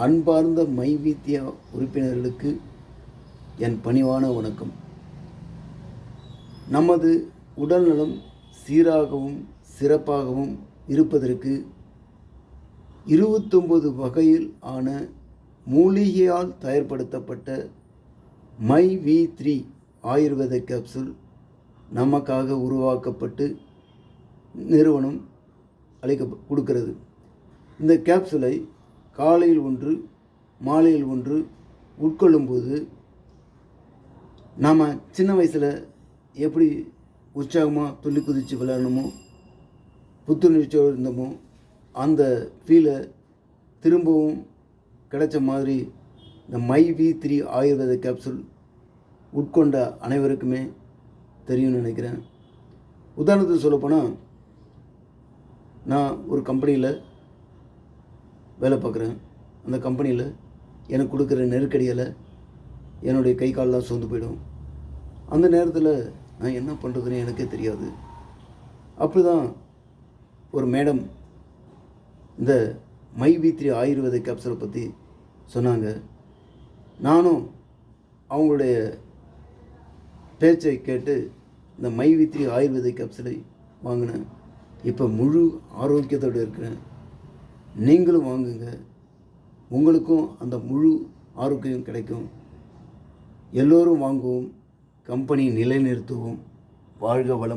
அன்பார்ந்த மைவித்யா உறுப்பினர்களுக்கு என் பணிவான வணக்கம். நமது உடல்நலம் சீராகவும் சிறப்பாகவும் இருப்பதற்கு இருபத்தொம்பது வகையில் ஆன மூலிகையால் தயார்படுத்தப்பட்ட my V three Ayurveda capsule நமக்காக உருவாக்கப்பட்டு நிறுவனம் அளிக்க கொடுக்கிறது. இந்த கேப்சூலை காலையில் ஒன்று மாலையில் ஒன்று உட்கொள்ளும்போது நாம் சின்ன வயசில் எப்படி உற்சாகமாக துள்ளி குதித்து விளையாடணுமோ புத்துணர்ச்சியோடு இருந்தோமோ அந்த ஃபீலை திரும்பவும் கிடைச்ச மாதிரி இந்த my V three Ayurveda capsule உட்கொண்ட அனைவருக்குமே தெரியும்னு நினைக்கிறேன். உதாரணத்துக்கு சொல்லப்போனால் நான் ஒரு கம்பெனியில் வேலை பார்க்குறேன். அந்த கம்பெனியில் எனக்கு கொடுக்குற நெருக்கடியில் என்னுடைய கை கால்லாம் சோர்ந்து போயிடும். அந்த நேரத்தில் நான் என்ன பண்ணுறதுன்னு எனக்கே தெரியாது. அப்படி தான் ஒரு மேடம் இந்த மை வி ஆயுர்வேத கேப்சலை பற்றி சொன்னாங்க. நானும் அவங்களுடைய பேச்சை கேட்டு இந்த மை வித்ரி ஆயுர்வேத கேப்சலை வாங்கினேன். இப்போ முழு ஆரோக்கியத்தோடு இருக்கிறேன். நீங்களும் வாங்குங்க. உங்களுக்கும் அந்த முழு ஆரோக்கியம் கிடைக்கும். எல்லோரும் வாங்குவோம். கம்பெனி நிலைநிறுத்துவோம். வாழ்க வளம்